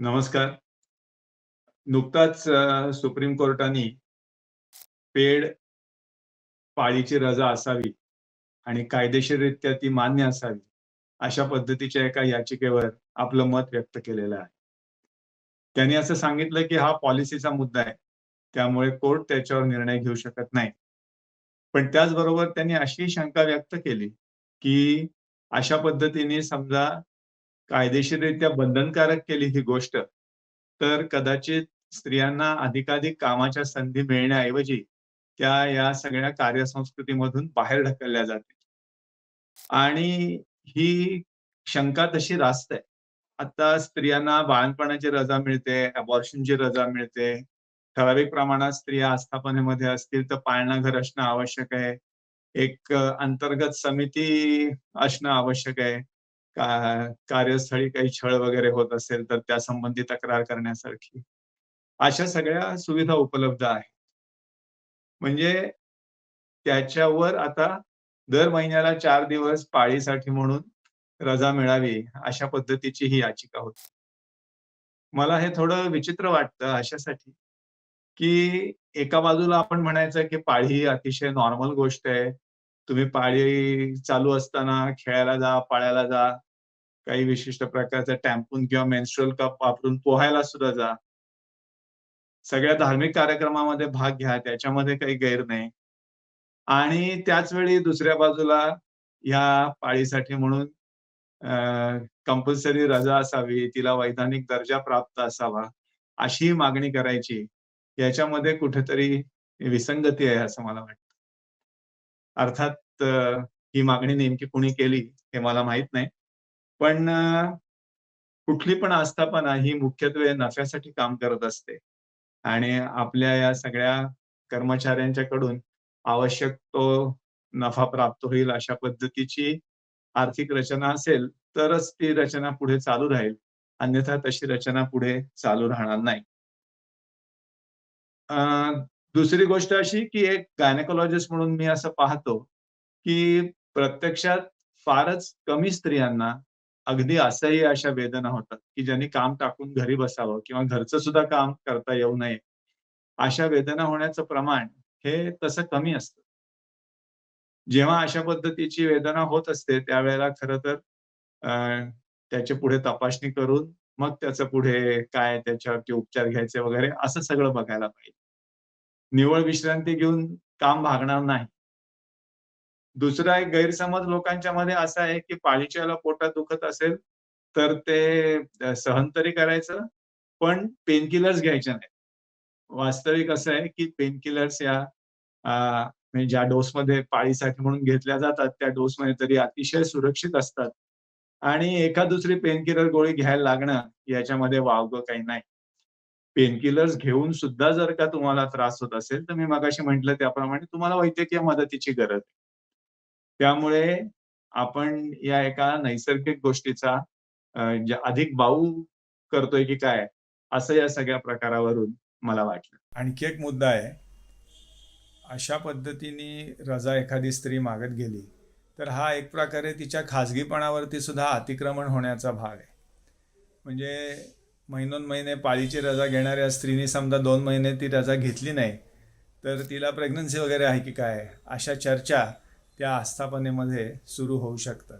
नमस्कार. नुकताच सुप्रीम कोर्टाने पेड पाळीची रजा असावी आणि कायदेशीररित्या ती मान्य असावी, अशा पद्धतीच्या एका याचिकेवर आपलं मत व्यक्त केलेलं आहे. त्यांनी असं सांगितलं, की हा पॉलिसीचा मुद्दा आहे. त्यामुळे कोर्ट त्याच्यावर निर्णय घेऊ शकत नाही. पण त्याचबरोबर त्यांनी अशी शंका व्यक्त केली, की अशा पद्धतीने समजा कायदेशीररित्या बंधनकारक केली ही गोष्ट, तर कदाचित स्त्रियांना अधिकाधिक कामाच्या संधी मिळण्याऐवजी त्या या सगळ्या कार्यसंस्कृतीमधून बाहेर ढकलल्या जातील. आणि ही शंका तशी रास्त आहे. आता स्त्रियांना बाळणपणाची रजा मिळते, अबॉर्शनची रजा मिळते. ठराविक प्रमाणात स्त्रिया आस्थापनेमध्ये असतील तर पाळणाघर असणं आवश्यक आहे. एक अंतर्गत समिती असणं आवश्यक आहे. का कार्यस्थळी काही छळ वगैरे होत असेल तर त्या संबंधी तक्रार करण्यासारखी. अशा सगळ्या सुविधा उपलब्ध आहेत. म्हणजे त्याच्यावर आता दर महिन्याला चार दिवस पाळीसाठी म्हणून रजा मिळावी, अशा पद्धतीची ही याचिका होती. मला हे थोडं विचित्र वाटतं अशासाठी, की एका बाजूला आपण म्हणायचं की पाळी ही अतिशय नॉर्मल गोष्ट आहे. तुम्ही पाळी चालू असताना खेळायला जा, पाळायला जा. काही विशिष्ट प्रकारचा टॅम्पून किंवा मेन्स्ट्रुअल कप वापरून पोहायला सुद्धा जा. सगळ्या धार्मिक कार्यक्रमामध्ये भाग घ्या, त्याच्यामध्ये काही गैर नाही. आणि त्याच वेळी दुसऱ्या बाजूला ह्या पाळीसाठी म्हणून कंपल्सरी रजा असावी, तिला वैधानिक दर्जा प्राप्त असावा, अशी मागणी करायची. याच्यामध्ये कुठेतरी विसंगती आहे असं मला वाटतं. अर्थात ही मागणी नेमकी कुणी केली हे मला माहीत नाही. पण कुठली पण आस्थापना ही मुख्यत्वे नफ्यासाठी काम करत असते. आणि आपल्या या सगळ्या कर्मचाऱ्यांच्याकडून आवश्यक तो नफा प्राप्त होईल अशा पद्धतीची आर्थिक रचना असेल, तरच ती रचना पुढे चालू राहील. अन्यथा तशी रचना पुढे चालू राहणार नाही. दुसरी गोष्ट अशी, की एक गायनेकोलॉजिस्ट म्हणून मी असं पाहतो, की प्रत्यक्षात फारच कमी स्त्रियांना अगदी असह्य अशा वेदना होतात, की ज्यांनी काम टाकून घरी बसावं किंवा घरचं सुद्धा काम करता येऊ नये. अशा वेदना होण्याचं प्रमाण हे तसं कमी असतं. जेव्हा अशा पद्धतीची वेदना होत असते, त्यावेळेला खरं तर त्याचे पुढे तपासणी करून मग त्याचं पुढे काय त्याच्यावरती उपचार घ्यायचे वगैरे असं सगळं बघायला पाहिजे. निवळ विश्रांती घेऊन काम भागणार नाही. दुसरा एक गैरसमज लोकांच्या मध्ये असा आहे, की पाळीच्या पोटात दुखत असेल, तर ते सहन तरी करायचं, पण पेनकिलर्स घ्यायच्या घ्यायचे वास्तविक असं आहे, की पेनकिलर्स या म्हणजे ज्या डोसमध्ये पाळीसाठी म्हणून घेतल्या जातात, त्या डोसमध्ये तरी अतिशय सुरक्षित असतात. आणि एका दुसरी पेनकिलर गोळी घ्यायला लागणं, याच्यामध्ये वावगं काही नाही. पेनकिलर्स घेऊन सुद्धा जर का तुम्हाला त्रास होत असेल, तर मी मगाशी म्हटलं त्याप्रमाणे तुम्हाला वैद्यकीय मदतीची गरज आहे. त्यामुळे आपण या एका नैसर्गिक गोष्टीचा अधिक बाऊ करतोय की काय, असं या सगळ्या प्रकारावरून मला वाटलं. आणखी एक मुद्दा आहे. अशा पद्धतीने रजा एखादी स्त्री मागत गेली, तर हा एक प्रकारे तिच्या खाजगीपणावरती सुद्धा अतिक्रमण होण्याचा भाग आहे. म्हणजे महिनोन-महिने पाळीची रजा घेणाऱ्या स्त्रीने समजा दोन महिने ती रजा घेतली नाही, तर तिला प्रेग्नन्सी वगैरे आहे की काय? अशा चर्चा त्या आस्थापनेमध्ये सुरू होऊ शकतात.